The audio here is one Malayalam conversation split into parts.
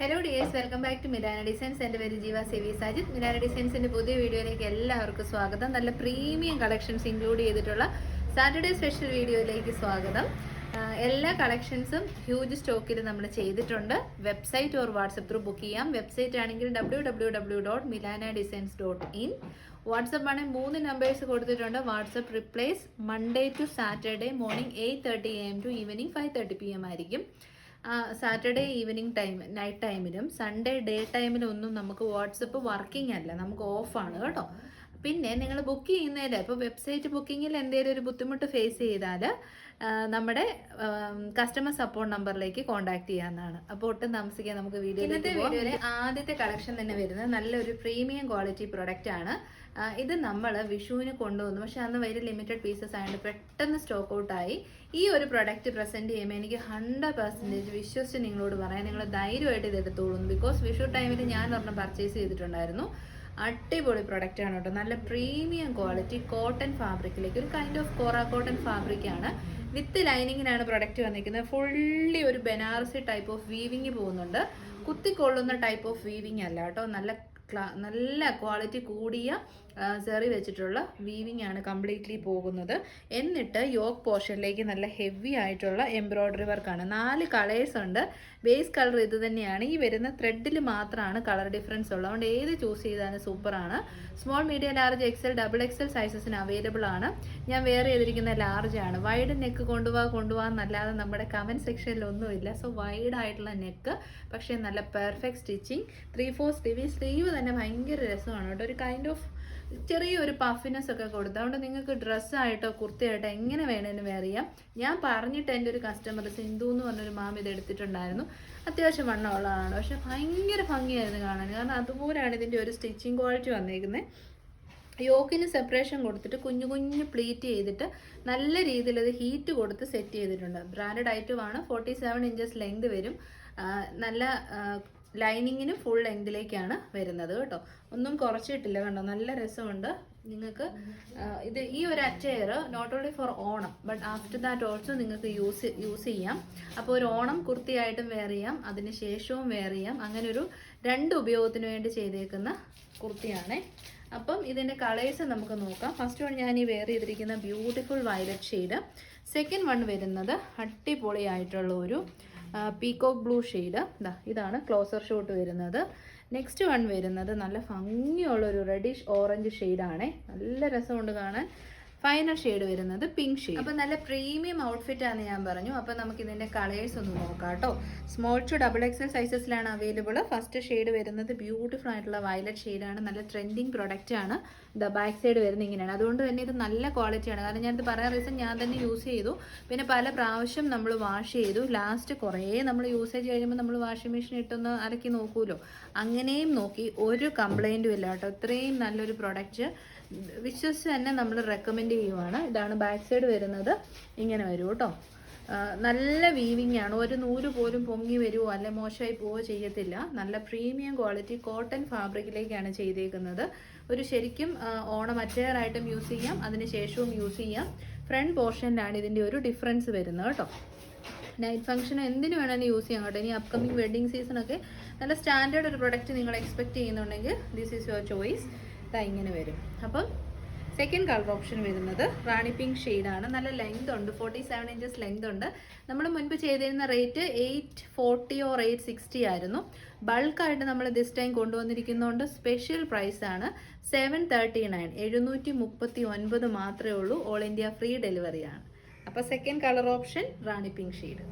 Hello dears welcome back to Milana designs എന്റെ പേര് ജീവ സെവി സാജിത്. മിലാന ഡിസൈൻസിന്റെ പുതിയ വീഡിയോയിലേക്ക് എല്ലാവർക്കും സ്വാഗതം. നല്ല പ്രീമിയം കളക്ഷൻസ് ഇൻക്ലൂഡ് ചെയ്തിട്ടുള്ള സാറ്റർഡേ സ്പെഷ്യൽ വീഡിയോയിലേക്ക് സ്വാഗതം. എല്ലാ കളക്ഷൻസും ഹ്യൂജ് സ്റ്റോക്കിൽ നമ്മൾ ചെയ്തിട്ടുണ്ട്. Website or WhatsApp through book ചെയ്യാം. വെബ്സൈറ്റ് ആണെങ്കിൽ W W W dot Milana designs dot in WhatsApp ആണെങ്കിൽ മൂന്ന് നമ്പേഴ്സ് കൊടുത്തിട്ടുണ്ട്. WhatsApp replies Monday to Saturday morning eight thirty A M to evening five thirty P M ആയിരിക്കും. സാറ്റർഡേ ഈവനിങ് ടൈം നൈറ്റ് ടൈമിലും സൺഡേ ഡേ ടൈമിലും ഒന്നും നമുക്ക് വാട്സപ്പ് വർക്കിംഗ് അല്ല. നമുക്ക് ഓഫാണ് കേട്ടോ. പിന്നെ നിങ്ങൾ ബുക്ക് ചെയ്യുന്നതിൽ ഇപ്പോൾ വെബ്സൈറ്റ് ബുക്കിങ്ങിൽ എന്തെങ്കിലും ഒരു ബുദ്ധിമുട്ട് ഫേസ് ചെയ്താൽ നമ്മുടെ കസ്റ്റമർ സപ്പോർട്ട് നമ്പറിലേക്ക് കോൺടാക്ട് ചെയ്യാവുന്നതാണ്. അപ്പോൾ ഒട്ടും താമസിക്കാൻ നമുക്ക് വീഡിയോ ഇന്നത്തെ വീഡിയോയിലെ ആദ്യത്തെ കളക്ഷൻ തന്നെ വരുന്നത് നല്ലൊരു പ്രീമിയം ക്വാളിറ്റി പ്രൊഡക്റ്റ് ആണ്. ഇത് നമ്മൾ വിഷുവിന് കൊണ്ടുവന്നു. പക്ഷെ അന്ന് വലിയ ലിമിറ്റഡ് പീസസ് ആയതുകൊണ്ട് പെട്ടെന്ന് സ്റ്റോക്ക് ഔട്ടായി ഈ ഒരു പ്രൊഡക്റ്റ് പ്രസന്റ് ചെയ്യുമ്പോൾ എനിക്ക് ഹൺഡ്രഡ് പെർസെന്റേജ് വിശ്വസിച്ച് നിങ്ങളോട് പറയാം. നിങ്ങൾ ധൈര്യമായിട്ട് ഇത് എടുത്തോളൂ. ബിക്കോസ് വിഷു ടൈമിൽ ഞാൻ ഒരെണ്ണം പർച്ചേസ് ചെയ്തിട്ടുണ്ടായിരുന്നു. അടിപൊളി പ്രൊഡക്റ്റ് ആണ് കേട്ടോ. നല്ല പ്രീമിയം ക്വാളിറ്റി കോട്ടൺ ഫാബ്രിക്കിലേക്ക് ഒരു kind of kora cotton fabric ആണ്. വിത്ത് ലൈനിങ്ങിനാണ് പ്രൊഡക്റ്റ് വന്നിരിക്കുന്നത്. ഫുള്ളി ഒരു ബനാറസി ടൈപ്പ് ഓഫ് വീവിങ് പോകുന്നുണ്ട്. കുത്തിക്കൊള്ളുന്ന ടൈപ്പ് ഓഫ് വീവിങ് അല്ല കേട്ടോ. നല്ല നല്ല ക്വാളിറ്റി കൂടിയ സെറി വെച്ചിട്ടുള്ള വീവിങ് ആണ് കംപ്ലീറ്റ്ലി പോകുന്നത് എന്നിട്ട് യോക്ക് പോർഷനിലേക്ക് നല്ല ഹെവി ആയിട്ടുള്ള എംബ്രോയ്ഡറി വർക്കാണ് നാല് കളേഴ്സ് ഉണ്ട് ബേസ് കളർ ഇത് തന്നെയാണ് ഈ വരുന്ന ത്രെഡിൽ മാത്രമാണ് കളർ ഡിഫറൻസ് ഉള്ളത് അതുകൊണ്ട് ഏത് ചൂസ് ചെയ്താലും സൂപ്പറാണ് small medium large XL double XL സൈസസിന് available ആണ് ഞാൻ വേറെ ചെയ്തിരിക്കുന്ന ലാർജ് ആണ് വൈഡ് നെക്ക് കൊണ്ടുപോകാൻ കൊണ്ടുപോകാന്നല്ലാതെ നമ്മുടെ കമന്റ് സെക്ഷനിൽ ഒന്നുമില്ല സോ വൈഡ് ആയിട്ടുള്ള നെക്ക് പക്ഷേ നല്ല perfect stitching three four sleeve sleeve തന്നെ ഭയങ്കര രസമാണ് കേട്ടോ ഒരു കൈൻഡ് ഓഫ് ചെറിയൊരു പഫിനെസ് ഒക്കെ കൊടുത്തു. അതുകൊണ്ട് നിങ്ങൾക്ക് ഡ്രസ്സായിട്ടോ കുർത്തയായിട്ടോ എങ്ങനെ വേണേലും വെയർ ചെയ്യാം. ഞാൻ പറഞ്ഞിട്ട് എന്റെ ഒരു കസ്റ്റമർ സിന്ധു എന്ന് പറഞ്ഞൊരു മാം ഇത് എടുത്തിട്ടുണ്ടായിരുന്നു. അത്യാവശ്യം വണ്ണമുള്ളതാണ്. പക്ഷെ ഭയങ്കര ഭംഗിയായിരുന്നു കാണാൻ. കാരണം അതുപോലെയാണ് ഇതിന്റെ ഒരു സ്റ്റിച്ചിങ് ക്വാളിറ്റി വന്നിരിക്കുന്നത് യോക്കിന് സെപ്പറേഷൻ കൊടുത്തിട്ട് കുഞ്ഞു കുഞ്ഞു പ്ലീറ്റ് ചെയ്തിട്ട് നല്ല രീതിയിൽ അത് ഹീറ്റ് കൊടുത്ത് സെറ്റ് ചെയ്തിട്ടുണ്ട്. ബ്രാൻഡഡ് ഐറ്റമാണ് ഫോർട്ടി സെവൻ ഇഞ്ചസ് ലെങ്ത് വരും. നല്ല ലൈനിങ്ങിന് ഫുൾ ലെങ്തിലേക്കാണ് വരുന്നത് കേട്ടോ. ഒന്നും കുറച്ചിട്ടില്ല കണ്ടോ? നല്ല രസമുണ്ട്. നിങ്ങൾക്ക് ഇത് ഈ ഒരു attire not only for Onam but after that also നിങ്ങൾക്ക് യൂസ് യൂസ് ചെയ്യാം. അപ്പോൾ ഒരു ഓണം കുർത്തിയായിട്ടും വെയർ ചെയ്യാം. അതിന് ശേഷവും വെയർ ചെയ്യാം. അങ്ങനെ ഒരു രണ്ട് ഉപയോഗത്തിന് വേണ്ടി ചെയ്തേക്കുന്ന കുർത്തിയാണേ. അപ്പം ഇതിന്റെ കളേഴ്സ് നമുക്ക് നോക്കാം. ഫസ്റ്റ് വൺ ഞാൻ ഈ വെയർ ചെയ്തിരിക്കുന്ന beautiful violet shade second one വരുന്നത് അടിപൊളിയായിട്ടുള്ള ഒരു പീകോക്ക് ബ്ലൂ ഷെയ്ഡ് ഇതാ ഇതാണ് ക്ലോസർ ഷോട്ട് വരുന്നത്. നെക്സ്റ്റ് വൺ വരുന്നത് നല്ല ഭംഗിയുള്ള ഒരു റെഡിഷ് ഓറഞ്ച് ഷെയ്ഡാണേ നല്ല രസമുണ്ട് കാണാൻ. ഫൈനൽ ഷെയ്ഡ് വരുന്നത് പിങ്ക് ഷെയ്ഡ് അപ്പോൾ നല്ല പ്രീമിയം ഔട്ട്ഫിറ്റ് ആണ് ഞാൻ പറഞ്ഞു. അപ്പോൾ നമുക്ക് ഇതിന്റെ കളേഴ്സ് ഒന്ന് നോക്കാം കേട്ടോ സ്മോൾ ടു ഡബിൾ എക്സൽ സൈസസിലാണ് അവൈലബിൾ ഫസ്റ്റ് ഷെയ്ഡ് വരുന്നത് ബ്യൂട്ടിഫുൾ ആയിട്ടുള്ള വയലറ്റ് ഷെയ്ഡാണ് നല്ല ട്രെൻഡിങ് പ്രൊഡക്റ്റ് ആണ്. ദ ബാക്ക് സൈഡ് വരുന്നത് ഇങ്ങനെയാണ്. അതുകൊണ്ട് തന്നെ ഇത് നല്ല ക്വാളിറ്റിയാണ് കാരണം ഞാനിത് പറയാൻ റീസൺ ഞാൻ തന്നെ യൂസ് ചെയ്തു. പിന്നെ പല പ്രാവശ്യം നമ്മൾ വാഷ് ചെയ്തു. ലാസ്റ്റ് കുറേ നമ്മൾ യൂസേജ് കഴിയുമ്പോൾ നമ്മൾ വാഷിംഗ് മെഷീൻ ഇട്ടൊന്ന് അലക്കി നോക്കൂലോ. അങ്ങനെയും നോക്കി. ഒരു കംപ്ലൈന്റും ഇല്ല കേട്ടോ ഇത്രയും നല്ലൊരു പ്രൊഡക്റ്റ് വിശ്വസിച്ച് തന്നെ നമ്മൾ റെക്കമെൻഡ് ചെയ്യുവാണ്. ഇതാണ് ബാക്ക് സൈഡ് വരുന്നത്. ഇങ്ങനെ വരും കേട്ടോ. നല്ല വീവിങ് ആണ്. ഒരു നൂൽ പോലും പൊങ്ങി വരുമോ അല്ലെ മോശമായി പോവോ ചെയ്യത്തില്ല. നല്ല പ്രീമിയം ക്വാളിറ്റി കോട്ടൺ ഫാബ്രിക്കിലേക്കാണ് ചെയ്തേക്കുന്നത്. ഒരു ശരിക്കും ഓണം അറ്റയറായിട്ടും യൂസ് ചെയ്യാം. അതിന് ശേഷവും യൂസ് ചെയ്യാം. ഫ്രണ്ട് പോർഷനിലാണ് ഇതിന്റെ ഒരു ഡിഫറൻസ് വരുന്നത് കേട്ടോ. നൈറ്റ് ഫംഗ്ഷൻ എന്തിനു വേണമെങ്കിലും യൂസ് ചെയ്യാം കേട്ടോ. ഇനി അപ്കമിങ് വെഡിങ് സീസണൊക്കെ നല്ല സ്റ്റാൻഡേർഡ് ഒരു പ്രൊഡക്റ്റ് നിങ്ങൾ എക്സ്പെക്ട് ചെയ്യുന്നുണ്ടെങ്കിൽ ദിസ് ഈസ് യുവർ ചോയ്സ് ഇതാ ഇങ്ങനെ വരും. അപ്പം സെക്കൻഡ് കളർ ഓപ്ഷൻ വരുന്നത് റാണി പിങ്ക് ഷെയ്ഡാണ് നല്ല ലെങ്ത് ഉണ്ട്. ഫോർട്ടി സെവൻ ഇഞ്ചസ് ലെങ്ത് ഉണ്ട്. നമ്മൾ മുൻപ് ചെയ്തിരുന്ന rate eight forty or eight sixty ആയിരുന്നു. ബൾക്കായിട്ട് നമ്മൾ ദിസ് ടൈം കൊണ്ടുവന്നിരിക്കുന്നതുകൊണ്ട് സ്പെഷ്യൽ പ്രൈസ് ആണ് സെവൻ തേർട്ടി നയൻ എഴുന്നൂറ്റി മുപ്പത്തി ഒൻപത് മാത്രമേ ഉള്ളൂ. ഓൾ ഇന്ത്യ ഫ്രീ ഡെലിവറിയാണ് അപ്പോൾ second colour option rani pink shade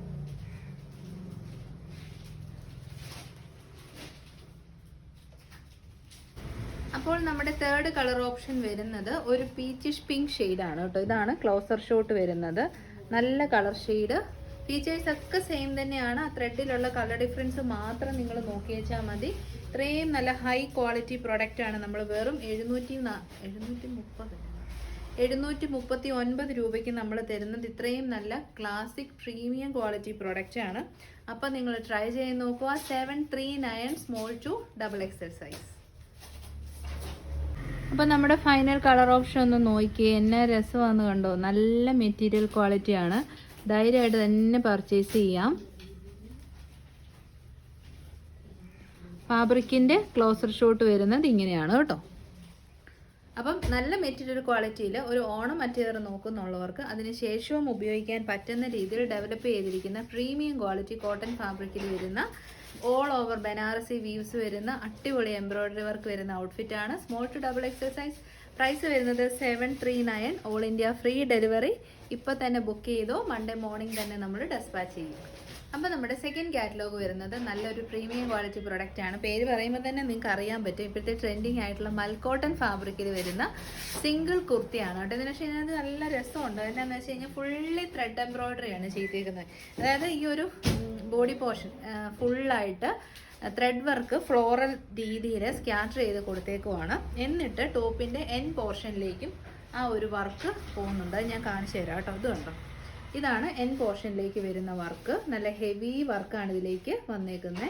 അപ്പോൾ നമ്മുടെ തേർഡ് കളർ ഓപ്ഷൻ വരുന്നത് ഒരു പീച്ചിഷ് പിങ്ക് ആണ് കേട്ടോ. ഇതാണ് ക്ലോസർ ഷോട്ട് വരുന്നത്. നല്ല കളർ ഷെയ്ഡ് ഫീച്ചേഴ്സ് ഒക്കെ സെയിം തന്നെയാണ്. ആ ത്രെഡിലുള്ള കളർ ഡിഫറൻസ് മാത്രം നിങ്ങൾ നോക്കി വെച്ചാൽ മതി. ഇത്രയും നല്ല ഹൈ ക്വാളിറ്റി പ്രൊഡക്റ്റ് ആണ് നമ്മൾ വെറും എഴുന്നൂറ്റി എഴുന്നൂറ്റി മുപ്പത് എഴുന്നൂറ്റി മുപ്പത്തി ഒൻപത് രൂപയ്ക്ക് നമ്മൾ തരുന്നത് ഇത്രയും നല്ല ക്ലാസിക് പ്രീമിയം ക്വാളിറ്റി പ്രൊഡക്റ്റ് ആണ്. അപ്പോൾ നിങ്ങൾ ട്രൈ ചെയ്ത് നോക്കുക. Seven three nine small to double XL size അപ്പോൾ നമ്മുടെ ഫൈനൽ കളർ ഓപ്ഷൻ ഒന്ന് നോക്കി. എന്നെ രസമാണെന്ന് കണ്ടോ? നല്ല മെറ്റീരിയൽ ക്വാളിറ്റിയാണ് ധൈര്യമായിട്ട് തന്നെ പർച്ചേസ് ചെയ്യാം. ഫാബ്രിക്കിന്റെ ക്ലോസർ ഷോട്ട് വരുന്നത് ഇങ്ങനെയാണ് കേട്ടോ. അപ്പം നല്ല മെറ്റീരിയൽ ക്വാളിറ്റിയിൽ ഒരു ഓണം മെറ്റീരിയൽ നോക്കുന്നുള്ളവർക്ക് അതിന് ശേഷവും ഉപയോഗിക്കാൻ പറ്റുന്ന രീതിയിൽ ഡെവലപ്പ് ചെയ്തിരിക്കുന്ന പ്രീമിയം ക്വാളിറ്റി കോട്ടൺ ഫാബ്രിക്കിൽ വരുന്ന ഓൾ ഓവർ ബനാറസി വീവ്സ് വരുന്ന അടിപൊളി എംബ്രോയ്ഡറി വർക്ക് വരുന്ന ഔട്ട്ഫിറ്റ് ആണ്. Small to double XL size price വരുന്നത് seven three nine all India free delivery ഇപ്പോൾ തന്നെ ബുക്ക് ചെയ്തോ മൺഡേ മോർണിംഗ് തന്നെ നമ്മൾ ഡെസ്പാച്ച് ചെയ്യും. അപ്പോൾ നമ്മുടെ സെക്കൻഡ് കാറ്റലോഗ് വരുന്നത് നല്ലൊരു പ്രീമിയം ക്വാളിറ്റി പ്രൊഡക്റ്റ് ആണ്. പേര് പറയുമ്പോൾ തന്നെ നിങ്ങൾക്ക് അറിയാൻ പറ്റും. ഇപ്പോഴത്തെ ട്രെൻഡിങ് ആയിട്ടുള്ള മൽക്കോട്ടൺ ഫാബ്രിക്കിൽ വരുന്ന സിംഗിൾ കുർത്തിയാണ് കേട്ടോ. ഇതിന് പക്ഷേ ഇതിനകത്ത് നല്ല രസമുണ്ട്. എന്താണെന്ന് വെച്ച് കഴിഞ്ഞാൽ ഫുള്ളി ത്രെഡ് എംബ്രോയ്ഡറി ആണ് ചെയ്തേക്കുന്നത്. അതായത് ഈ ഒരു ബോഡി പോർഷൻ ഫുള്ളായിട്ട് ത്രെഡ് വർക്ക് ഫ്ലോറൽ രീതിയിൽ സ്കാറ്റർ ചെയ്ത് കൊടുത്തേക്കുവാണ്. എന്നിട്ട് ടോപ്പിന്റെ എൻ പോർഷനിലേക്കും ആ ഒരു വർക്ക് പോകുന്നുണ്ട്. ഞാൻ കാണിച്ചു തരാം കേട്ടോ. അതുകൊണ്ടോ കണ്ടോ? ഇതാണ് എൻ പോർഷനിലേക്ക് വരുന്ന വർക്ക് നല്ല ഹെവി വർക്കാണ് ഇതിലേക്ക് വന്നേക്കുന്നത്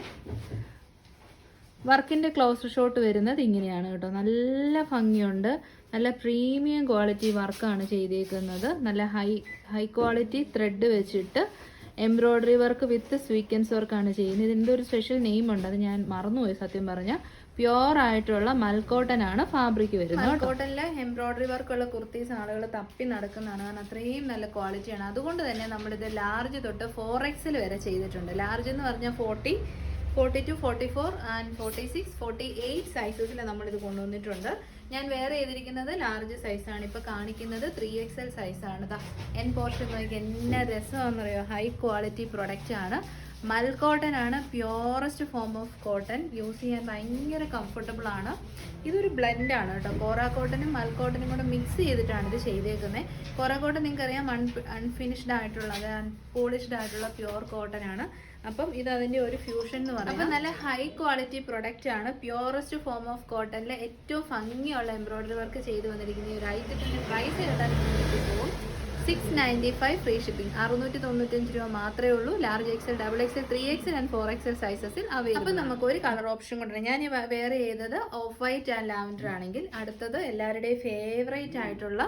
വർക്കിന്റെ ക്ലോസ് ഷോട്ട് വരുന്നത് ഇങ്ങനെയാണ് കേട്ടോ. നല്ല ഭംഗിയുണ്ട്. നല്ല പ്രീമിയം ക്വാളിറ്റി വർക്കാണ് ചെയ്തേക്കുന്നത്. നല്ല ഹൈ ഹൈ ക്വാളിറ്റി ത്രെഡ് വെച്ചിട്ട് എംബ്രോയ്ഡറി വർക്ക് വിത്ത് സ്വീക്വൻസ് വർക്കാണ് ചെയ്യുന്നത്. ഇതിന്റെ ഒരു സ്പെഷ്യൽ നെയിം ഉണ്ട്. അത് ഞാൻ മറന്നുപോയി സത്യം പറഞ്ഞാൽ പ്യുവർ ആയിട്ടുള്ള മൽക്കോട്ടൻ ആണ് ഫാബ്രിക് വരുന്നത് മൽക്കോട്ടനിലെ എംബ്രോയ്ഡറി വർക്കുള്ള കുർത്തീസ് ആളുകൾ തപ്പി നടക്കുന്നതാണ്. കാരണം അത്രയും നല്ല ക്വാളിറ്റിയാണ് അതുകൊണ്ട് തന്നെ നമ്മളിത് ലാർജ് തൊട്ട് ഫോർ എക്സിൽ വരെ ചെയ്തിട്ടുണ്ട്. ലാർജ് എന്ന് പറഞ്ഞാൽ forty forty two forty four and forty six forty eight സൈസസിൽ നമ്മളിത് കൊണ്ടുവന്നിട്ടുണ്ട്. ഞാൻ വേറെ ചെയ്തിരിക്കുന്നത് ലാർജ് സൈസാണ് ഇപ്പോൾ കാണിക്കുന്നത് ത്രീ എക്സ് എൽ സൈസാണ് എൻ പോർഷൻ നോക്കി എന്നാ പറയുമോ ഹൈ ക്വാളിറ്റി പ്രൊഡക്റ്റ് ആണ്. മൽ കോട്ടൺ ആണ്. Purest form of cotton use ചെയ്യാൻ ഭയങ്കര കംഫർട്ടബിൾ ആണ്. ഇതൊരു ബ്ലെൻഡ് ആണ് കേട്ടോ കോറ കോട്ടനും മൽ കോട്ടനും കൂടെ മിക്സ് ചെയ്തിട്ടാണ് ഇത് ചെയ്തേക്കുന്നത് കോറ കോട്ടൺ നിങ്ങൾക്കറിയാം അൺ അൺഫിനിഷ്ഡ് ആയിട്ടുള്ള അത് അൺപോളിഷ്ഡ് ആയിട്ടുള്ള പ്യുവർ കോട്ടൺ ആണ്. അപ്പം ഇത് അതിന്റെ ഒരു ഫ്യൂഷൻ എന്ന് പറയുന്നത് അപ്പം നല്ല ഹൈ ക്വാളിറ്റി പ്രൊഡക്റ്റ് ആണ്. പ്യോറസ്റ്റ് ഫോം ഓഫ് കോട്ടണിലെ ഏറ്റവും ഭംഗിയുള്ള എംബ്രോയിഡറി വർക്ക് ചെയ്തു വന്നിരിക്കുന്ന ഒരു ഐറ്റത്തിന്റെ പ്രൈസ് കേട്ടാൽ പോകും six ninety five free shipping അറുന്നൂറ്റി തൊണ്ണൂറ്റഞ്ച് രൂപ മാത്രമേ ഉള്ളൂ. Large XL double XL three XL and four XL സൈസസിൽ available അപ്പം നമുക്ക് ഒരു കളർ ഓപ്ഷൻ കൊണ്ടുവരാം. ഞാൻ വേറെ ചെയ്തത് ഓഫ് വൈറ്റ് ആൻഡ് ലാവൻഡർ ആണെങ്കിൽ. അടുത്തത് എല്ലാവരുടെയും ഫേവറേറ്റ് ആയിട്ടുള്ള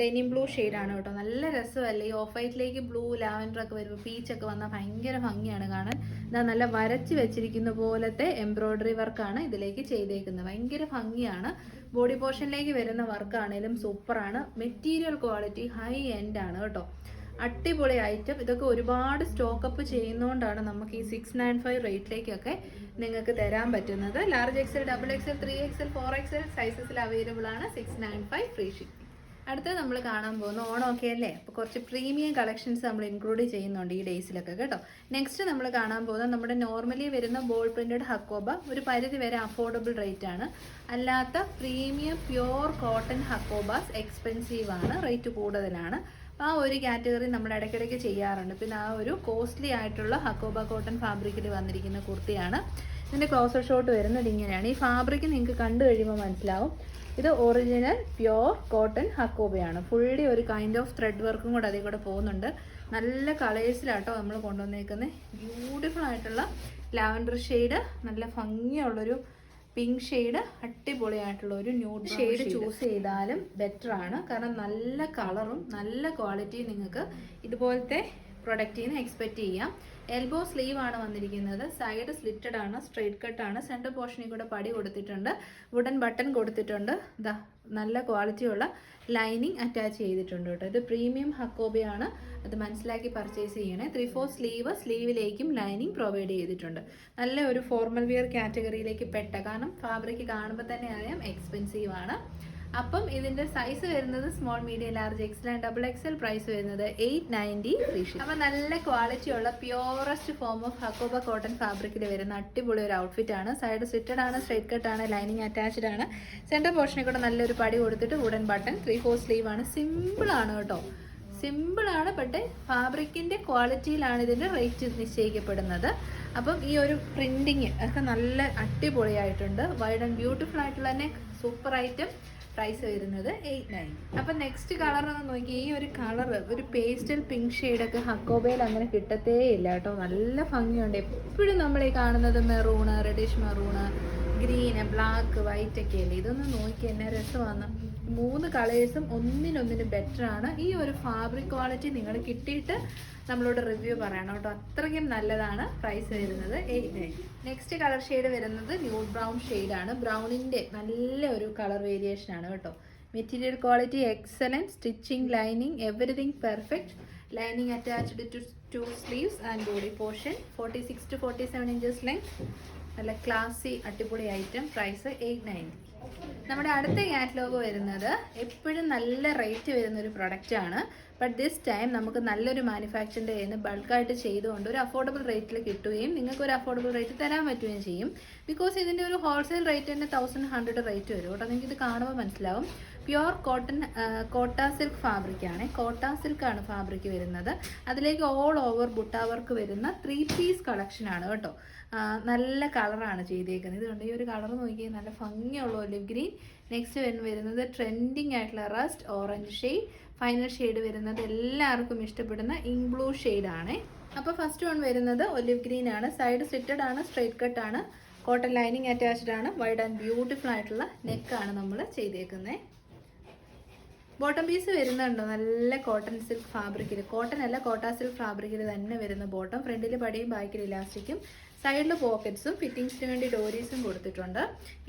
ഡെനിം ബ്ലൂ ആണ് കേട്ടോ. നല്ല രസമല്ലേ? ഈ ഓഫ് വൈറ്റിലേക്ക് ബ്ലൂ ലാവൻഡർ ഒക്കെ വരുമ്പോൾ പീച്ചൊക്കെ വന്നാൽ ഭയങ്കര ഭംഗിയാണ് കാണാൻ. ഇതാ നല്ല വരച്ച് വെച്ചിരിക്കുന്ന പോലത്തെ എംബ്രോയ്ഡറി വർക്കാണ് ഇതിലേക്ക് ചെയ്തേക്കുന്നത്. ഭയങ്കര ഭംഗിയാണ്. ബോഡി പോർഷനിലേക്ക് വരുന്ന വർക്കാണേലും സൂപ്പറാണ്. മെറ്റീരിയൽ ക്വാളിറ്റി ഹൈ എൻഡ് ആണ് കേട്ടോ. അടിപൊളി ഐറ്റം. ഇതൊക്കെ ഒരുപാട് സ്റ്റോക്കപ്പ് ചെയ്യുന്നതുകൊണ്ടാണ് നമുക്ക് ഈ സിക്സ് നയൻ ഫൈവ് റേറ്റിലേക്കൊക്കെ നിങ്ങൾക്ക് തരാൻ പറ്റുന്നത്. Large XL double XL three XL four XL സൈസസിൽ available ആണ് six nine five free shipping അടുത്തത് നമ്മൾ കാണാൻ പോകുന്ന ഓണമൊക്കെ അല്ലേ? അപ്പോൾ കുറച്ച് പ്രീമിയം കളക്ഷൻസ് നമ്മൾ ഇൻക്ലൂഡ് ചെയ്യുന്നുണ്ട് ഈ ഡേയ്സിലൊക്കെ കേട്ടോ. നെക്സ്റ്റ് നമ്മൾ കാണാൻ പോകുന്നത് നമ്മുടെ നോർമലി വരുന്ന ബോൾ പ്രിന്റഡ് ഹക്കോബ ഒരു പരിധി വരെ അഫോർഡബിൾ റേറ്റ് ആണ്. അല്ലാത്ത premium pure cotton hakoba expensive ആണ് റേറ്റ് കൂടുതലാണ്. ആ ഒരു കാറ്റഗറി നമ്മൾ ഇടയ്ക്കിടയ്ക്ക് ചെയ്യാറുണ്ട്. പിന്നെ ആ ഒരു കോസ്റ്റ്ലി ആയിട്ടുള്ള ഹക്കോബ കോട്ടൺ ഫാബ്രിക്കിൽ വന്നിരിക്കുന്ന കുർത്തിയാണ്. ഇതിന്റെ ക്ലോസർ ഷോട്ട് വരുന്നത് ഇങ്ങനെയാണ്. ഈ ഫാബ്രിക് നിങ്ങൾക്ക് കണ്ടു കഴിയുമ്പോൾ മനസ്സിലാവും. ഇത് ഒറിജിനൽ പ്യോർ കോട്ടൺ ഹക്കോബയാണ് ഫുള്ളി ഒരു കൈൻഡ് ഓഫ് ത്രെഡ് വർക്കും കൂടെ അതിൽ കൂടെ പോകുന്നുണ്ട്. നല്ല കളേഴ്സിലാട്ടോ നമ്മൾ കൊണ്ടുവന്നേക്കുന്നത് ബ്യൂട്ടിഫുൾ ആയിട്ടുള്ള ലാവൻഡർ ഷെയ്ഡ് നല്ല ഭംഗിയുള്ളൊരു പിങ്ക് ഷെയ്ഡ് അടിപൊളിയായിട്ടുള്ള ഒരു ന്യൂഡ് ഷെയ്ഡ് ചൂസ് ചെയ്താലും ബെറ്റർ ആണ്. കാരണം നല്ല കളറും നല്ല ക്വാളിറ്റിയും നിങ്ങൾക്ക് ഇതുപോലത്തെ പ്രൊഡക്റ്റിൽ നിന്ന് എക്സ്പെക്റ്റ് ചെയ്യാം. എൽബോ സ്ലീവ് ആണ് വന്നിരിക്കുന്നത്. സൈഡ് സ്ലിറ്റഡ് ആണ് സ്ട്രെയിറ്റ് കട്ട് ആണ്. സെന്റർ പോർഷനിൽ കൂടെ പടി കൊടുത്തിട്ടുണ്ട്. വുഡൻ ബട്ടൺ കൊടുത്തിട്ടുണ്ട്. ദാ നല്ല ക്വാളിറ്റിയുള്ള ലൈനിങ് അറ്റാച്ച് ചെയ്തിട്ടുണ്ട് കേട്ടോ. ഇത് പ്രീമിയം ഹക്കോബയാണ് അത് മനസ്സിലാക്കി പർച്ചേസ് ചെയ്യണേ. ത്രീ ഫോർ സ്ലീവ് സ്ലീവിലേക്കും ലൈനിങ് പ്രൊവൈഡ് ചെയ്തിട്ടുണ്ട്. നല്ല ഒരു ഫോർമൽ വിയർ കാറ്റഗറിയിലേക്ക് പെട്ട. കാരണം ഫാബ്രിക് കാണുമ്പോൾ തന്നെ അറിയാം എക്സ്പെൻസീവ് ആണ്. അപ്പം ഇതിന്റെ സൈസ് വരുന്നത് small medium large XL and double XL price വരുന്നത് എയ്റ്റ് നയന്റി ത്രീ അപ്പം നല്ല ക്വാളിറ്റി ഉള്ള purest form of hakoba cotton ഫാബ്രിക്കിൽ വരുന്ന അടിപൊളി ഒരു ഔട്ട്ഫിറ്റ് ആണ്. സൈഡ് സ്വിറ്റഡ് ആണ് സ്ട്രൈറ്റ് കട്ട് ആണ് ലൈനിങ് അറ്റാച്ച്ഡ് ആണ്. സെന്റർ പോർഷനിൽ കൂടെ നല്ലൊരു പടി കൊടുത്തിട്ട് wooden button three four sleeve ആണ്. സിമ്പിൾ ആണ് കേട്ടോ. സിമ്പിൾ ആണ് പട്ടെ ഫാബ്രിക്കിന്റെ ക്വാളിറ്റിയിലാണ് ഇതിന്റെ റേറ്റ് നിശ്ചയിക്കപ്പെടുന്നത്. അപ്പം ഈ ഒരു പ്രിന്റിങ് ഒക്കെ നല്ല അടിപൊളിയായിട്ടുണ്ട്. വൈഡ് ആൻഡ് ബ്യൂട്ടിഫുൾ ആയിട്ടുള്ള തന്നെ സൂപ്പർ ഐറ്റം പ്രൈസ് വരുന്നത് എയ്റ്റ് നയൻ അപ്പം നെക്സ്റ്റ് കളർ ഒന്ന് നോക്കി. ഈ ഒരു കളർ ഒരു പേസ്റ്റൽ പിങ്ക് ഷെയ്ഡൊക്കെ ഹക്കോബയിൽ അങ്ങനെ കിട്ടത്തേ ഇല്ല കേട്ടോ. നല്ല ഭംഗിയുണ്ട്. എപ്പോഴും നമ്മൾ ഈ കാണുന്നത് maroon reddish maroon green black white ഒക്കെ അല്ലേ? ഇതൊന്ന് നോക്കി. എന്നെ രസമാണ് മൂന്ന് കളേഴ്സും ഒന്നിനൊന്നിന് ബെറ്റർ ആണ്. ഈ ഒരു ഫാബ്രിക് ക്വാളിറ്റി നിങ്ങൾ കിട്ടിയിട്ട് നമ്മളോട് റിവ്യൂ പറയണം കേട്ടോ. അത്രയ്ക്കും നല്ലതാണ് പ്രൈസ് വരുന്നത്. നെക്സ്റ്റ് കളർ ഷെയ്ഡ് വരുന്നത് ന്യൂ ബ്രൗൺ ആണ്. ബ്രൗണിന്റെ നല്ല ഒരു കളർ വേരിയേഷൻ ആണ് കേട്ടോ. Material quality excellent stitching lining everything perfect lining attached to to sleeves and body portion forty six to forty seven inches length നല്ല ക്ലാസി അടിപൊളി ഐറ്റം പ്രൈസ് എയ്റ്റ് നയന്റി നമ്മുടെ അടുത്ത കാറ്റലോഗ് വരുന്നത് എപ്പോഴും നല്ല റേറ്റ് വരുന്ന ഒരു പ്രൊഡക്റ്റ് ആണ്. ബട്ട് ദിസ് ടൈം നമുക്ക് നല്ലൊരു മാനുഫാക്ചറിന്റെ കയ്യിൽ നിന്ന് ബൾക്കായിട്ട് ചെയ്തുകൊണ്ട് ഒരു അഫോർഡബിൾ റേറ്റിൽ കിട്ടുകയും നിങ്ങൾക്ക് ഒരു അഫോർഡബിൾ റേറ്റ് തരാൻ പറ്റുകയും ചെയ്യും. ബിക്കോസ് ഇതിന്റെ ഒരു ഹോൾസെയിൽ റേറ്റ് തന്നെ തൗസൻഡ് ഹൺഡ്രഡ് റേറ്റ് വരും. കേട്ടോ നിങ്ങൾക്ക് ഇത് കാണുമ്പോൾ മനസ്സിലാവും. പ്യുവർ കോട്ടൺ കോട്ട സിൽക്ക് ഫാബ്രിക്കാണ് കോട്ട സിൽക്ക് ആണ് ഫാബ്രിക് വരുന്നത്. അതിലേക്ക് ഓൾ ഓവർ ബുട്ട വർക്ക് വരുന്ന ത്രീ പീസ് കളക്ഷൻ ആണ് കേട്ടോ. നല്ല കളറാണ് ചെയ്തേക്കുന്നത്. ഇതുകൊണ്ട് ഈ ഒരു കളർ നോക്കിയാൽ നല്ല ഭംഗിയുള്ള ഒലിവ് ഗ്രീൻ നെക്സ്റ്റ് വരുന്നത് ട്രെൻഡിങ് ആയിട്ടുള്ള rust orange shade final shade വരുന്നത് എല്ലാവർക്കും ഇഷ്ടപ്പെടുന്ന ഇങ് ബ്ലൂ ആണ്. അപ്പോൾ ഫസ്റ്റ് വൺ വരുന്നത് ഒലിവ് ഗ്രീൻ ആണ്. സൈഡ് സിറ്റഡ് ആണ് സ്ട്രൈറ്റ് കട്ട് ആണ്. കോട്ടൺ ലൈനിങ് അറ്റാച്ച്ഡ് ആണ്. വൈഡ് ആൻഡ് ബ്യൂട്ടിഫുൾ ആയിട്ടുള്ള നെക്കാണ് നമ്മൾ ചെയ്തേക്കുന്നത് ബോട്ടം പീസ് വരുന്നുണ്ടോ? നല്ല കോട്ടൺ സിൽക്ക് ഫാബ്രിക്കിൽ കോട്ടൺ അല്ല കോട്ട സിൽക്ക് ഫാബ്രിക്കിൽ തന്നെ വരുന്ന ബോട്ടം ഫ്രണ്ടിൽ പടിയും ബാക്കിൽ ഇലാസ്റ്റിക്കും സൈഡിൽ പോക്കറ്റ്സും ഫിറ്റിങ്സിന് വേണ്ടി ഡോരീസും കൊടുത്തിട്ടുണ്ട്.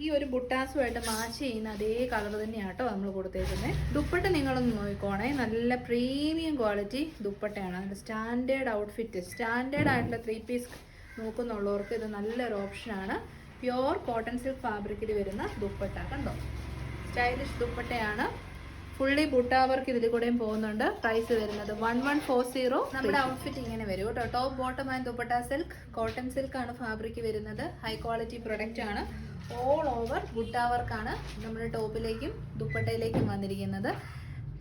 ഈ ഒരു ബുട്ടാസുമായിട്ട് മാച്ച് ചെയ്യുന്ന അതേ കളർ തന്നെയാണ് കേട്ടോ നമ്മൾ കൊടുത്തേക്കുന്നത് ദുപ്പട്ട നിങ്ങളൊന്ന് നോക്കിക്കോണേ. നല്ല പ്രീമിയം ക്വാളിറ്റി ദുപ്പട്ടയാണ്. സ്റ്റാൻഡേർഡ് ഔട്ട്ഫിറ്റ് സ്റ്റാൻഡേർഡ് ആയിട്ടുള്ള ത്രീ പീസ് നോക്കുന്നുള്ളവർക്ക് ഇത് നല്ലൊരു ഓപ്ഷനാണ്. പ്യുവർ കോട്ടൺ സിൽക്ക് ഫാബ്രിക്കിൽ വരുന്ന ദുപ്പട്ട കണ്ടോ? സ്റ്റൈലിഷ് ദുപ്പട്ടയാണ്. ഫുള്ളി ബുട്ട വർക്ക് ഇതിൽ കൂടെയും പോകുന്നുണ്ട്. പ്രൈസ് വരുന്നത് വൺ വൺ ഫോർ സീറോ നമ്മുടെ ഔട്ട്ഫിറ്റ് ഇങ്ങനെ വരും കേട്ടോ. Top bottom and dupatta silk cotton silk ആണ് ഫാബ്രിക് വരുന്നത്. ഹൈ ക്വാളിറ്റി പ്രൊഡക്റ്റ് ആണ്. ഓൾ ഓവർ ബുട്ട വർക്കാണ് നമ്മുടെ ടോപ്പിലേക്കും ദുപ്പട്ടയിലേക്കും വന്നിരിക്കുന്നത്.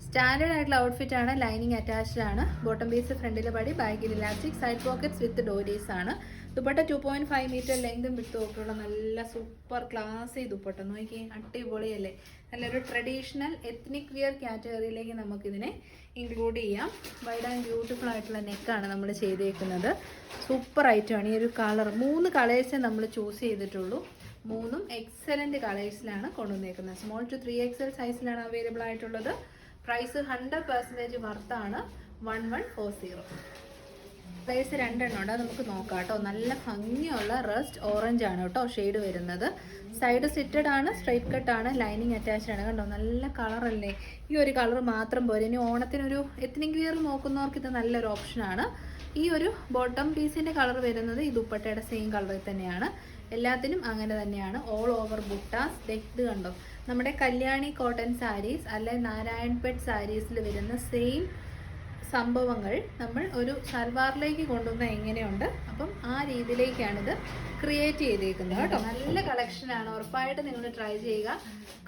സ്റ്റാൻഡേർഡ് ആയിട്ടുള്ള ഔട്ട്ഫിറ്റ് ആണ്. ലൈനിങ് അറ്റാച്ച്ഡ് ആണ്. ബോട്ടം പീസ് ഫ്രണ്ടിലെ പടി ബാഗിൽ ഇലാസ്റ്റിക് സൈഡ് പോക്കറ്റ്സ് വിത്ത് ഡോരീസ് ആണ്. Dupatta two point five metre ലെങ്തും വിട്ടും ഒക്കെയുള്ള നല്ല സൂപ്പർ ക്ലാസ്സി ദുപ്പട്ട. നോക്കി അടിപൊളിയല്ലേ? നല്ലൊരു ട്രഡീഷണൽ എത്നിക് വിയർ കാറ്റഗറിയിലേക്ക് നമുക്കിതിനെ ഇൻക്ലൂഡ് ചെയ്യാം. വൈഡ് ആൻഡ് ബ്യൂട്ടിഫുൾ ആയിട്ടുള്ള നെക്കാണ് നമ്മൾ ചെയ്തേക്കുന്നത്. സൂപ്പർ ഐറ്റമാണ് ഈ ഒരു കളർ മൂന്ന് കളേഴ്സേ നമ്മൾ ചൂസ് ചെയ്തിട്ടുള്ളൂ. മൂന്നും എക്സലന്റ് കളേഴ്സിലാണ് കൊണ്ടുവന്നേക്കുന്നത്. സ്മോൾ ടു ത്രീ എക്സൽ സൈസിലാണ് അവൈലബിൾ ആയിട്ടുള്ളത്. Price hundred percentage വർത്താണ് one one four zero price രണ്ടെണ്ണം ഉണ്ട്. അത് നമുക്ക് നോക്കാം കേട്ടോ. നല്ല ഭംഗിയുള്ള റസ്റ്റ് ഓറഞ്ച് ആണ് കേട്ടോ ഷെയ്ഡ് വരുന്നത്. സൈഡ് സിറ്റഡ് ആണ് സ്ട്രൈറ്റ് കട്ട് ആണ് ലൈനിങ് അറ്റാച്ച്ഡ് ആണ്. കണ്ടോ? നല്ല കളറല്ലേ ഈ ഒരു കളർ മാത്രം പോരെ. ഇനി ഓണത്തിനൊരു എത്നിക് വിയർ നോക്കുന്നവർക്ക് ഇത് നല്ലൊരു ഓപ്ഷനാണ് ഈ ഒരു ബോട്ടം പീസിന്റെ കളർ വരുന്നത് ഈ ദുപ്പട്ടയുടെ സെയിം കളറിൽ തന്നെയാണ്. എല്ലാത്തിനും അങ്ങനെ തന്നെയാണ്. ഓൾ ഓവർ ബുട്ടാസ് ഇത് കണ്ടോ? നമ്മുടെ കല്യാണി കോട്ടൺ സാരീസ് അല്ലെ നാരായൺപേട്ട് സാരീസിൽ വരുന്ന സെയിം സംഭവങ്ങൾ നമ്മൾ ഒരു സൽവാറിലേക്ക് കൊണ്ടുവന്ന എങ്ങനെയുണ്ട്? അപ്പം ആ രീതിയിലേക്കാണിത് ക്രിയേറ്റ് ചെയ്തേക്കുന്നത് കേട്ടോ. നല്ല കളക്ഷനാണ് ഉറപ്പായിട്ട് നിങ്ങൾ ട്രൈ ചെയ്യുക.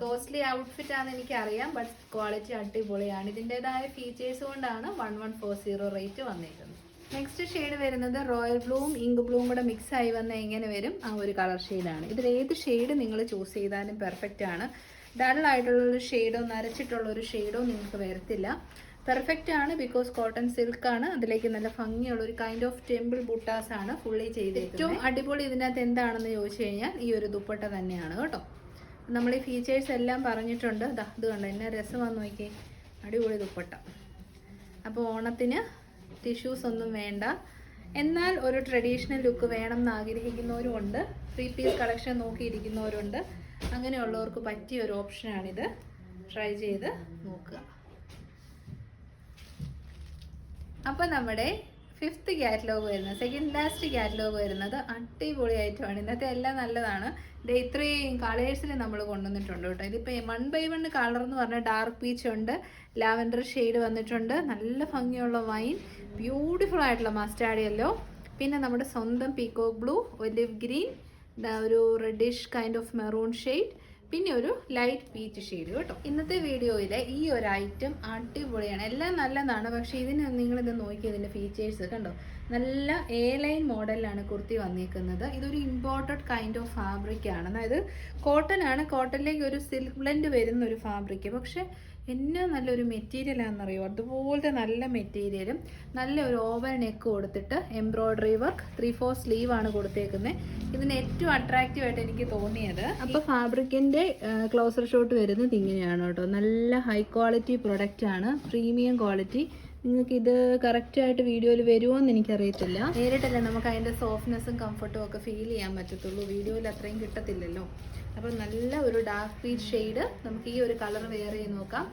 കോസ്റ്റ്ലി ഔട്ട്ഫിറ്റ് ആണെന്ന് എനിക്കറിയാം ബട്ട് ക്വാളിറ്റി അടിപൊളിയാണ്. ഇതിന്റെതായ ഫീച്ചേഴ്സ് കൊണ്ടാണ് one one four zero rate വന്നേക്കുന്നത്. നെക്സ്റ്റ് ഷെയ്ഡ് വരുന്നത് റോയൽ ബ്ലൂവും ഇങ്ക് ബ്ലൂവും കൂടെ മിക്സ് ആയി വന്ന എങ്ങനെ വരും? ആ ഒരു കളർ ഷെയ്ഡാണ് ഇതിൽ ഏത് ഷെയ്ഡ് നിങ്ങൾ ചൂസ് ചെയ്താലും പെർഫെക്റ്റ് ആണ്. ഡൾ ആയിട്ടുള്ള ഒരു ഷെയ്ഡോ നരച്ചിട്ടുള്ള ഒരു ഷെയ്ഡോ നിങ്ങൾക്ക് വരത്തില്ല. പെർഫെക്റ്റ് ആണ് ബിക്കോസ് കോട്ടൺ സിൽക്ക് ആണ്. അതിലേക്ക് നല്ല ഭംഗിയുള്ള ഒരു കൈൻഡ് ഓഫ് ടെമ്പിൾ ബുട്ടാസ് ആണ് ഫുള്ളി ചെയ്ത് ഏറ്റവും അടിപൊളി ഇതിനകത്ത് എന്താണെന്ന് ചോദിച്ചു കഴിഞ്ഞാൽ ഈ ഒരു ദുപ്പട്ട തന്നെയാണ് കേട്ടോ. നമ്മൾ ഈ ഫീച്ചേഴ്സ് എല്ലാം പറഞ്ഞിട്ടുണ്ട്. ദാ ഇത് കണ്ടോ എന്നെ വന്ന് നോക്കി അടിപൊളി ദുപ്പട്ട. അപ്പോൾ ഓണത്തിന് ടിഷ്യൂസ് ഒന്നും വേണ്ട. എന്നാൽ ഒരു ട്രഡീഷണൽ ലുക്ക് വേണം എന്ന് ആഗ്രഹിക്കുന്നവരും ഉണ്ട്. ത്രീ പീസ് കളക്ഷൻ നോക്കിയിരിക്കുന്നവരുണ്ട് അങ്ങനെയുള്ളവർക്ക് പറ്റിയ ഒരു ഓപ്ഷനാണിത് ട്രൈ ചെയ്ത് നോക്കുക. അപ്പോൾ നമ്മുടെ ഫിഫ്ത്ത് കാറ്റലോഗ് വരുന്നത് സെക്കൻഡ് ലാസ്റ്റ് കാറ്റലോഗ് വരുന്നത് അടിപൊളി ഐറ്റമാണ് ഇന്നത്തെ എല്ലാം നല്ലതാണ്. ഇത് ഇത്രയും കളേഴ്സിൽ നമ്മൾ കൊണ്ടുവന്നിട്ടുണ്ട് കേട്ടോ. ഇതിപ്പോൾ വൺ ബൈ വൺ കളർ എന്ന് പറഞ്ഞാൽ ഡാർക്ക് പീച്ച് ഉണ്ട് ലാവൻഡർ ഷെയ്ഡ് വന്നിട്ടുണ്ട് നല്ല ഭംഗിയുള്ള വൈൻ ബ്യൂട്ടിഫുൾ ആയിട്ടുള്ള മസ്റ്റാർഡ് യെല്ലോ പിന്നെ നമ്മുടെ സ്വന്തം പീക്കോക്ക് ബ്ലൂ ഒലിവ് ഗ്രീൻ ഒരു reddish kind of maroon shade പിന്നെ ഒരു ലൈറ്റ് പീച്ച് ഷെയ്ഡ് കേട്ടോ. ഇന്നത്തെ വീഡിയോയിലെ ഈ ഒരു ഐറ്റം അടിപൊളിയാണ്. എല്ലാം നല്ലതാണ് പക്ഷേ ഇതിന് നിങ്ങളിത് നോക്കി ഇതിന്റെ ഫീച്ചേഴ്സ് കണ്ടോ? നല്ല എ ലൈൻ മോഡലിലാണ് കുർത്തി വന്നിരിക്കുന്നത് ഇതൊരു ഇമ്പോർട്ടഡ് കൈൻഡ് ഓഫ് ഫാബ്രിക് ആണ്. അതായത് കോട്ടൺ ആണ്. കോട്ടണിലേക്ക് ഒരു സിൽക്ക് ബ്ലെൻഡ് വരുന്ന ഒരു ഫാബ്രിക് പക്ഷേ എന്നാ നല്ലൊരു മെറ്റീരിയലാണെന്നറിയോ അതുപോലത്തെ നല്ല മെറ്റീരിയലും നല്ല ഒരു ഓവർ നെക്ക് കൊടുത്തിട്ട് embroidery work three four sleeve ആണ് കൊടുത്തേക്കുന്നത് ഇതിന് ഏറ്റവും അട്രാക്റ്റീവ് ആയിട്ട് എനിക്ക് തോന്നിയത് അപ്പോൾ ഫാബ്രിക്കിന്റെ ക്ലോസർ ഷോട്ട് വരുന്നത് ഇങ്ങനെയാണ് കേട്ടോ. നല്ല ഹൈ ക്വാളിറ്റി പ്രൊഡക്റ്റ് ആണ് പ്രീമിയം ക്വാളിറ്റി നിങ്ങൾക്ക് ഇത് കറക്റ്റായിട്ട് വീഡിയോയിൽ വരുമോ എന്ന് എനിക്കറിയത്തില്ല. നേരിട്ടല്ല നമുക്ക് അതിന്റെ സോഫ്റ്റ്നെസ്സും കംഫർട്ടും ഒക്കെ ഫീൽ ചെയ്യാൻ പറ്റത്തുള്ളൂ. വീഡിയോയിൽ അത്രയും കിട്ടത്തില്ലല്ലോ. അപ്പോൾ നല്ല ഒരു ഡാർക്ക് പീച്ച് ഷെയ്ഡ് നമുക്ക് ഈ ഒരു കളർ വെയർ ചെയ്ത് നോക്കാം.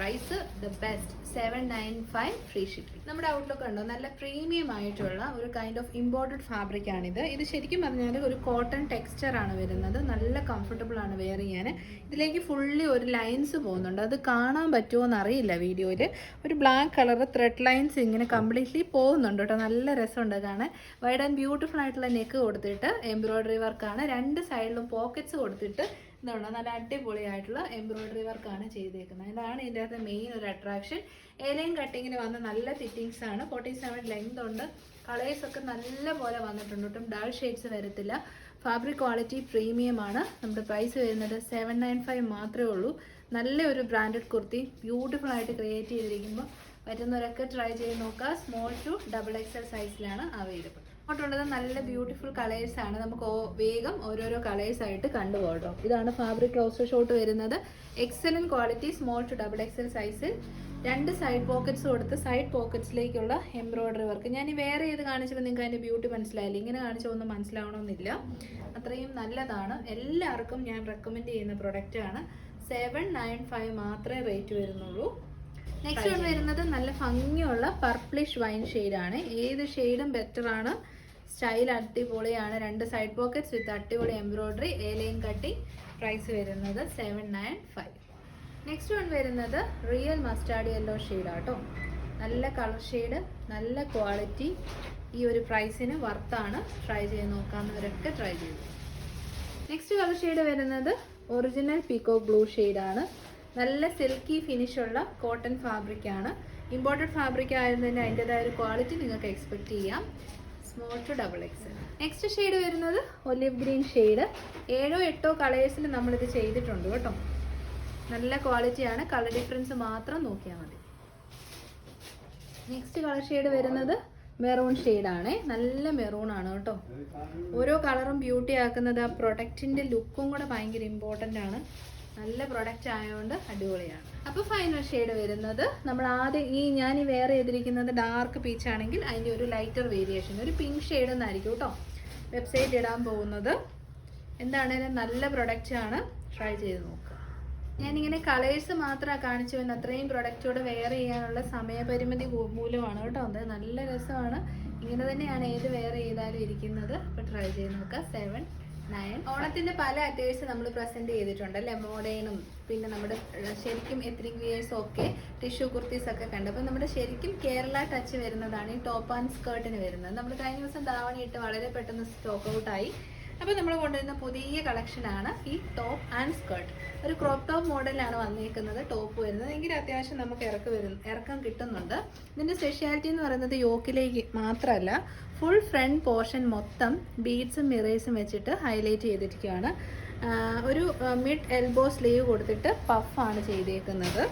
Price the best seven nine five free shipping നമ്മുടെ ഔട്ട്ലുക്ക് ഉണ്ടോ നല്ല പ്രീമിയം ആയിട്ടുള്ള ഒരു കൈൻഡ് ഓഫ് ഇമ്പോർട്ടഡ് ഫാബ്രിക് ആണിത്. ഇത് ശരിക്കും പറഞ്ഞാൽ ഒരു കോട്ടൺ ടെക്സ്ചർ ആണ് വരുന്നത്. നല്ല കംഫർട്ടബിൾ ആണ് വെയർ ചെയ്യാൻ. ഇതിലേക്ക് ഫുള്ളി ഒരു ലൈൻസ് പോകുന്നുണ്ട്. അത് കാണാൻ പറ്റുമോ എന്ന് അറിയില്ല വീഡിയോയിൽ ഒരു ബ്ലാക്ക് കളർ ത്രെഡ് ലൈൻസ് ഇങ്ങനെ കംപ്ലീറ്റ്ലി പോകുന്നുണ്ട് കേട്ടോ. നല്ല രസമുണ്ട് കാണാൻ. വൈഡ് ആൻഡ് ബ്യൂട്ടിഫുൾ ആയിട്ടുള്ള നെക്ക് കൊടുത്തിട്ട് എംബ്രോയിഡറി വർക്കാണ് രണ്ട് സൈഡിലും പോക്കറ്റ്സ് കൊടുത്തിട്ട് ഇതുണ്ട്? നല്ല അടിപൊളിയായിട്ടുള്ള എംബ്രോയ്ഡറി വർക്കാണ് ചെയ്തേക്കുന്നത്. ഇതാണ് ഇതിന്റെ അകത്ത് മെയിൻ ഒരു അട്രാക്ഷൻ ഏലയും കട്ടിങ്ങിന് വന്ന നല്ല ഫിറ്റിങ്സ് ആണ്. ഫോർട്ടി സെവൻ ലെങ്ത് ഉണ്ട്. കളേഴ്സ് ഒക്കെ നല്ല പോലെ വന്നിട്ടുണ്ട് ഒട്ടും ഡൾ ഷെയ്ഡ്സ് വരത്തില്ല. ഫാബ്രിക് ക്വാളിറ്റി പ്രീമിയം ആണ്. നമ്മുടെ പ്രൈസ് വരുന്നത് സെവൻ നയൻ ഫൈവ് മാത്രമേ ഉള്ളൂ. നല്ലൊരു ബ്രാൻഡഡ് കുർത്തി. ബ്യൂട്ടിഫുൾ ആയിട്ട് ക്രിയേറ്റ് ചെയ്തിരിക്കുമ്പോൾ പറ്റുന്നവരൊക്കെ ട്രൈ ചെയ്ത് നോക്കുക. സ്മോൾ ടു ഡബിൾ എക്സൽ സൈസിലാണ് അവൈലബിൾ അങ്ങോട്ടുള്ളത് നല്ല ബ്യൂട്ടിഫുൾ കളേഴ്സ് ആണ്. നമുക്ക് വേഗം ഓരോരോ കളേഴ്സ് ആയിട്ട് കണ്ടുപോകട്ടോ ഇതാണ് ഫാബ്രിക് ക്ലോസർ ഷോട്ട് വരുന്നത്. Excellent quality small to double XL സൈസിൽ രണ്ട് സൈഡ് പോക്കറ്റ്സ് കൊടുത്ത് സൈഡ് പോക്കറ്റ്സിലേക്കുള്ള എംബ്രോയ്ഡറി വർക്ക് ഞാൻ ഈ വേറെ ഏത് കാണിച്ചപ്പോൾ നിങ്ങൾക്ക് അതിന്റെ ബ്യൂട്ടി മനസ്സിലായില്ല? ഇങ്ങനെ കാണിച്ചാൽ ഒന്നും മനസ്സിലാവണമെന്നില്ല. അത്രയും നല്ലതാണ്. എല്ലാവർക്കും ഞാൻ റെക്കമെൻഡ് ചെയ്യുന്ന പ്രൊഡക്റ്റ് ആണ്. സെവൻ നയൻ ഫൈവ് മാത്രമേ റേറ്റ് വരുന്നുള്ളൂ. നെക്സ്റ്റ് വരുന്നത് നല്ല ഭംഗിയുള്ള പർപ്പിളിഷ് വൈൻ ഷെയ്ഡാണ് ഏത് ഷെയ്ഡും ബെറ്ററാണ് ആണ്. സ്റ്റൈൽ അടിപൊളിയാണ്. രണ്ട് സൈഡ് പോക്കറ്റ്സ് വിത്ത് അടിപൊളി embroidery A line cutting price വരുന്നത് seven nine five next one വരുന്നത് റിയൽ മസ്റ്റാർഡ് യെല്ലോ ഷെയ്ഡാട്ടോ നല്ല കളർ ഷെയ്ഡ് നല്ല ക്വാളിറ്റി ഈ ഒരു പ്രൈസിന് വർത്താണ് ട്രൈ ചെയ്ത് നോക്കാവുന്നവരൊക്കെ ട്രൈ ചെയ്തു നെക്സ്റ്റ് കളർ ഷെയ്ഡ് വരുന്നത് ഒറിജിനൽ പീക്കോ ബ്ലൂ ഷെയ്ഡാണ് നല്ല സിൽക്കി ഫിനിഷ് ഉള്ള കോട്ടൺ ഫാബ്രിക് ആണ്. ഇമ്പോർട്ടഡ് ഫാബ്രിക് ആയതിന് അതിന്റെതായ ഒരു ക്വാളിറ്റി നിങ്ങൾക്ക് എക്സ്പെക്റ്റ് ചെയ്യാം. Small to double X next shade വരുന്നത് ഒലിവ് ഗ്രീൻ ഷെയ്ഡ് ഏഴോ എട്ടോ കളേഴ്സിൽ നമ്മളിത് ചെയ്തിട്ടുണ്ട് കേട്ടോ. നല്ല ക്വാളിറ്റിയാണ് കളർ ഡിഫറൻസ് മാത്രം നോക്കിയാൽ മതി. നെക്സ്റ്റ് കളർ ഷെയ്ഡ് വരുന്നത് മെറൂൺ ഷെയ്ഡാണ് നല്ല മെറൂൺ ആണ് കേട്ടോ. ഓരോ കളറും ബ്യൂട്ടി ആക്കുന്നത് ആ പ്രൊഡക്റ്റിന്റെ ലുക്കും കൂടെ ഭയങ്കര ഇമ്പോർട്ടന്റ് ആണ്. നല്ല പ്രൊഡക്റ്റ് ആയതുകൊണ്ട് അടിപൊളിയാണ്. അപ്പോൾ ഫൈനൽ ഷെയ്ഡ് വരുന്നത് നമ്മൾ ആദ്യം ഈ ഞാൻ ഈ വേറെ ചെയ്തിരിക്കുന്നത് ഡാർക്ക് പീച്ച് ആണെങ്കിൽ അതിന്റെ ഒരു ലൈറ്റർ വേരിയേഷൻ ഒരു പിങ്ക് ഷെയ്ഡ് എന്നായിരിക്കും കേട്ടോ വെബ്സൈറ്റ് ഇടാൻ പോകുന്നത്. എന്താണേലും നല്ല പ്രൊഡക്റ്റ് ആണ്? ട്രൈ ചെയ്ത് നോക്കുക. ഞാനിങ്ങനെ കളേഴ്സ് മാത്രമാണ് കാണിച്ചു വന്നത് അത്രയും പ്രൊഡക്റ്റോട് വെയർ ചെയ്യാനുള്ള സമയപരിമിതി മൂലമാണ് കേട്ടോ അത് നല്ല രസമാണ്. ഇങ്ങനെ തന്നെയാണ് ഏത് വെയർ ചെയ്താലും ഇരിക്കുന്നത്. അപ്പോൾ ട്രൈ ചെയ്ത് നോക്കുക. സെവൻ ഓണത്തിന്റെ പല അറ്റേഴ്സ് നമ്മൾ പ്രസന്റ് ചെയ്തിട്ടുണ്ട് അല്ലെ? മോഡേണും പിന്നെ നമ്മുടെ ശരിക്കും എത്രിക് വിയേഴ്സും ഒക്കെ ടിഷ്യൂ കുർത്തീസ് ഒക്കെ കണ്ടു. അപ്പൊ നമ്മുടെ ശരിക്കും കേരള ടച്ച് വരുന്നതാണ് ഈ ടോപ്പ് ആൻഡ് സ്കേർട്ടിന് വരുന്നത്. നമ്മൾ കഴിഞ്ഞ ദിവസം ധാവണി ഇട്ട് വളരെ പെട്ടെന്ന് സ്റ്റോക്ക് ഔട്ടായി അപ്പോൾ നമ്മൾ കൊണ്ടുവരുന്ന പുതിയ കളക്ഷനാണ് ഈ ടോപ്പ് ആൻഡ് സ്കേർട്ട് ഒരു ക്രോപ്പ് ടോപ്പ് മോഡലാണ് വന്നിരിക്കുന്നത് ടോപ്പ് വരുന്നത്. എങ്കിൽ അത്യാവശ്യം നമുക്ക് ഇറക്കം വരുന്ന ഇറക്കം കിട്ടുന്നുണ്ട്. ഇതിന്റെ സ്പെഷ്യാലിറ്റി എന്ന് പറയുന്നത് യോക്കിലേക്ക് മാത്രമല്ല ഫുൾ ഫ്രണ്ട് പോർഷൻ മൊത്തം ബീഡ്സും മിറേഴ്സും വെച്ചിട്ട് ഹൈലൈറ്റ് ചെയ്തിരിക്കുകയാണ്. ഒരു മിഡ് എൽബോ സ്ലീവ് കൊടുത്തിട്ട് പഫാണ് ചെയ്തേക്കുന്നത്.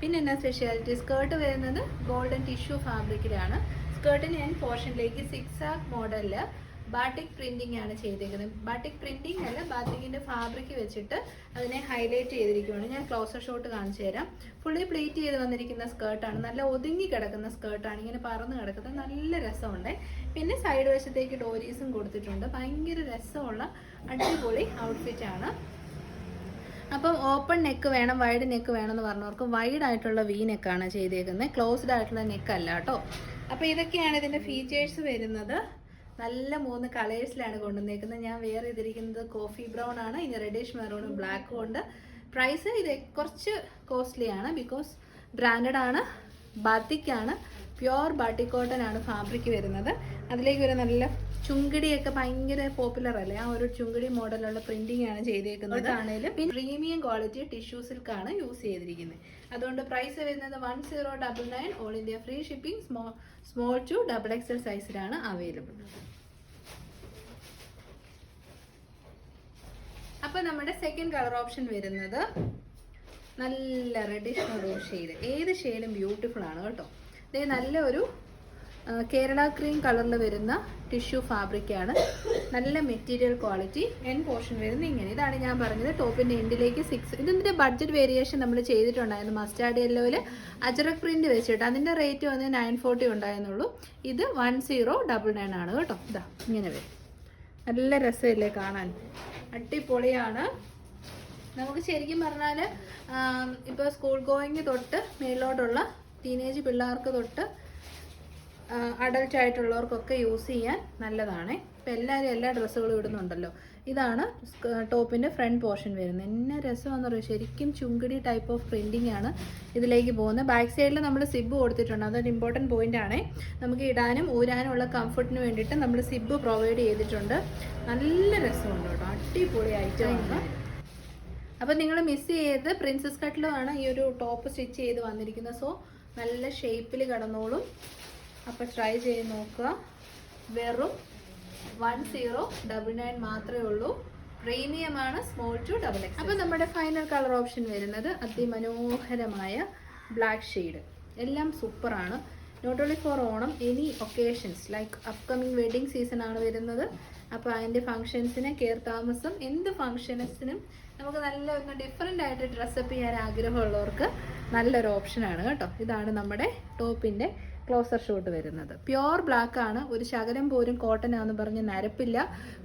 പിന്നെ എന്നാ സ്പെഷ്യാലിറ്റി സ്കേർട്ട് വരുന്നത് ഗോൾഡൻ ടിഷ്യൂ ഫാബ്രിക്കിലാണ് സ്കേർട്ടിന് ഞാൻ പോർഷനിലേക്ക് സിക്സ് ആക്ക് മോഡലിൽ ബാട്ടിക് പ്രിന്റിംഗ് ആണ് ചെയ്തേക്കുന്നത്. ബാട്ടിക് പ്രിന്റിംഗ് അല്ല ബാട്ടിക്കിന്റെ ഫാബ്രിക് വെച്ചിട്ട് അതിനെ ഹൈലൈറ്റ് ചെയ്തിരിക്കുകയാണ് ഞാൻ ക്ലോസർ ഷോട്ട് കാണിച്ചു തരാം. ഫുള്ളി പ്ലേറ്റ് ചെയ്ത് വന്നിരിക്കുന്ന സ്കേർട്ടാണ് നല്ല ഒതുങ്ങി കിടക്കുന്ന സ്കേർട്ടാണ് ഇങ്ങനെ പറന്ന് കിടക്കുന്നത് നല്ല രസമുണ്ട്. പിന്നെ സൈഡ് വശത്തേക്ക് ഡോരീസും കൊടുത്തിട്ടുണ്ട്. ഭയങ്കര രസമുള്ള അടിപൊളി ഔട്ട്ഫിറ്റ് ആണ്. അപ്പം ഓപ്പൺ നെക്ക് വേണം വൈഡ് നെക്ക് വേണം എന്ന് പറഞ്ഞവർക്ക് വൈഡ് ആയിട്ടുള്ള വി നെക്കാണ് ചെയ്തേക്കുന്നത്. ക്ലോസ്ഡ് ആയിട്ടുള്ള നെക്ക് അല്ല കേട്ടോ. അപ്പോൾ ഇതൊക്കെയാണ് ഇതിന്റെ ഫീച്ചേഴ്സ് വരുന്നത്. നല്ല മൂന്ന് കളേഴ്സിലാണ് കൊണ്ടുവന്നേക്കുന്നത്. ഞാൻ വെയർ ചെയ്തിരിക്കുന്നത് കോഫി ബ്രൗൺ ആണ്. ഇനി റെഡിഷ് മെറൂണും ബ്ലാക്കും ഉണ്ട്. പ്രൈസ് ഇത് കുറച്ച് കോസ്റ്റ്ലി ആണ് ബിക്കോസ് ബ്രാൻഡഡ് ആണ്. ബാത്തിക് ആണ്. പ്യുവർ ബാട്ടിക് കോട്ടൺ ആണ് ഫാബ്രിക് വരുന്നത്. അതിലേക്ക് ഒരു നല്ല ചുങ്കിടിയൊക്കെ ഭയങ്കര പോപ്പുലർ അല്ലേ? ആ ഒരു ചുങ്കിടി മോഡലുള്ള പ്രിന്റിംഗ് ആണ് ചെയ്തേക്കുന്നത്. ആണെങ്കിലും പ്രീമിയം ക്വാളിറ്റി ടിഷ്യൂ സിൽക്കാണ് യൂസ് ചെയ്തിരിക്കുന്നത്. അതുകൊണ്ട് പ്രൈസ് വരുന്നത് one zero double nine all India free shipping small small to double XL സൈസിലാണ് അവൈലബിൾ. അപ്പൊ നമ്മുടെ സെക്കൻഡ് കളർ ഓപ്ഷൻ വരുന്നത് നല്ല റെഡിഷ് ഷെയ്ഡ് ഏത് ഷെയ്ഡും ബ്യൂട്ടിഫുൾ ആണ് കേട്ടോ. ഇതേ നല്ല ഒരു കേരള ക്രീം കളറിൽ വരുന്ന ടിഷ്യൂ ഫാബ്രിക്കാണ് നല്ല മെറ്റീരിയൽ ക്വാളിറ്റി എൻ പോർഷൻ വരുന്നത് ഇങ്ങനെ. ഇതാണ് ഞാൻ പറഞ്ഞത് ടോപ്പിന്റെ എൻഡിലേക്ക് സിക്സ് ഇതിന്റെ ബഡ്ജറ്റ് വേരിയേഷൻ നമ്മൾ ചെയ്തിട്ടുണ്ടായിരുന്നു? മസ്റ്റാർഡ് യെല്ലോയിൽ അജറക് പ്രിന്റ് വെച്ചിട്ട് അതിന്റെ റേറ്റ് വന്ന് നയൻ ഫോർട്ടി ഉണ്ടായിരുന്നുള്ളൂ. ഇത് വൺ സീറോ ഡബിൾ നയൻ ആണ് കേട്ടോ. ഇതാ ഇങ്ങനെ വരും. നല്ല രസമല്ലേ കാണാൻ? അടിപൊളിയാണ്. നമുക്ക് ശരിക്കും പറഞ്ഞാൽ ഇപ്പോൾ സ്കൂൾ ഗോയിങ് തൊട്ട് മേലോട്ടുള്ള ടീനേജ് പിള്ളേർക്ക് തൊട്ട് അഡൽട്ട് ആയിട്ടുള്ളവർക്കൊക്കെ യൂസ് ചെയ്യാൻ നല്ലതാണ്. ഇപ്പം എല്ലാവരും എല്ലാ ഡ്രസ്സുകളും ഇടുന്നുണ്ടല്ലോ. ഇതാണ് ടോപ്പിന്റെ ഫ്രണ്ട് പോർഷൻ വരുന്നത്. എന്നെ രസമാണെന്ന് പറയുക ശരിക്കും ചുങ്കിടി ടൈപ്പ് ഓഫ് പ്രിന്റിംഗ് ആണ് ഇതിലേക്ക് പോകുന്നത്. ബാക്ക് സൈഡിൽ നമ്മൾ സിബ് കൊടുത്തിട്ടുണ്ട്. അതൊരു ഇമ്പോർട്ടന്റ് പോയിന്റ് ആണ്. നമുക്ക് ഇടാനും ഊരാനും ഉള്ള കംഫർട്ടിന് വേണ്ടിയിട്ട് നമ്മൾ സിബ് പ്രൊവൈഡ് ചെയ്തിട്ടുണ്ട്. നല്ല രസമുണ്ട് കേട്ടോ. അടിപൊളി ഐറ്റമാണ് അപ്പം നിങ്ങൾ മിസ് ചെയ്ത് പ്രിൻസസ് കട്ടിലുമാണ് ഈ ഒരു ടോപ്പ് സ്റ്റിച്ച് ചെയ്ത് വന്നിരിക്കുന്നത്. സോ നല്ല ഷേപ്പിൽ കിടന്നോളും. അപ്പം ട്രൈ ചെയ്ത് നോക്കുക. വെറും വൺ സീറോ ഡബിൾ നയൻ മാത്രമേ ഉള്ളൂ. പ്രീമിയമാണ് സ്മോൾ ടു ഡബിൾ എക്സ് അപ്പം നമ്മുടെ ഫൈനൽ കളർ ഓപ്ഷൻ വരുന്നത് അതിമനോഹരമായ ബ്ലാക്ക് ഷെയ്ഡ് എല്ലാം സൂപ്പറാണ് not only for Onam any occasions like upcoming wedding season ആണ് വരുന്നത്. അപ്പോൾ അതിന്റെ ഫങ്ഷൻസിന് കെയർ താമസം എന്ത് ഫങ്ഷൻസിനും നമുക്ക് നല്ല ഒന്ന് ഡിഫറെന്റ് ആയിട്ട് ഡ്രസ്സപ്പ് ചെയ്യാൻ ആഗ്രഹമുള്ളവർക്ക് നല്ലൊരു ഓപ്ഷനാണ് കേട്ടോ. ഇതാണ് നമ്മുടെ ടോപ്പിന്റെ ക്ലോസർ ഷോട്ട് വരുന്നത്. പ്യോർ ബ്ലാക്ക് ആണ്. ഒരു ശകലം പോലും കോട്ടൺ ആണെന്ന് പറഞ്ഞ് നരപ്പില്ല.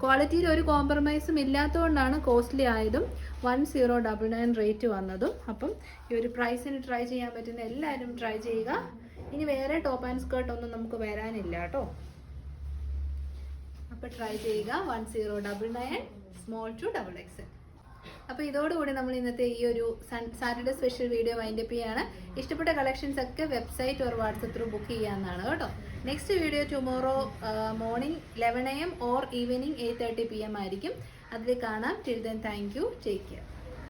ക്വാളിറ്റിയിൽ ഒരു കോംപ്രമൈസും ഇല്ലാത്തതുകൊണ്ടാണ് കോസ്റ്റ്ലി ആയതും one zero double nine rate വന്നതും. അപ്പം ഈ ഒരു പ്രൈസിന് ട്രൈ ചെയ്യാൻ പറ്റുന്ന എല്ലാവരും ട്രൈ ചെയ്യുക. ഇനി വേറെ ടോപ്പ് ആൻഡ് സ്കേർട്ട് ഒന്നും നമുക്ക് വരാനില്ല കേട്ടോ. അപ്പോൾ ട്രൈ ചെയ്യുക. One zero double nine small to double X അപ്പോൾ ഇതോടുകൂടി നമ്മൾ ഇന്നത്തെ ഈ ഒരു സാറ്റർഡേ സ്പെഷ്യൽ വീഡിയോ വൈൻഡപ്പ് ചെയ്യാണ്. ഇഷ്ടപ്പെട്ട കളക്ഷൻസ് ഒക്കെ website or WhatsApp through book ചെയ്യാന്നാണ് കേട്ടോ. Next video tomorrow morning eleven A M or evening eight thirty P M ആയിരിക്കും. അതിൽ കാണാം. Till then thank you take care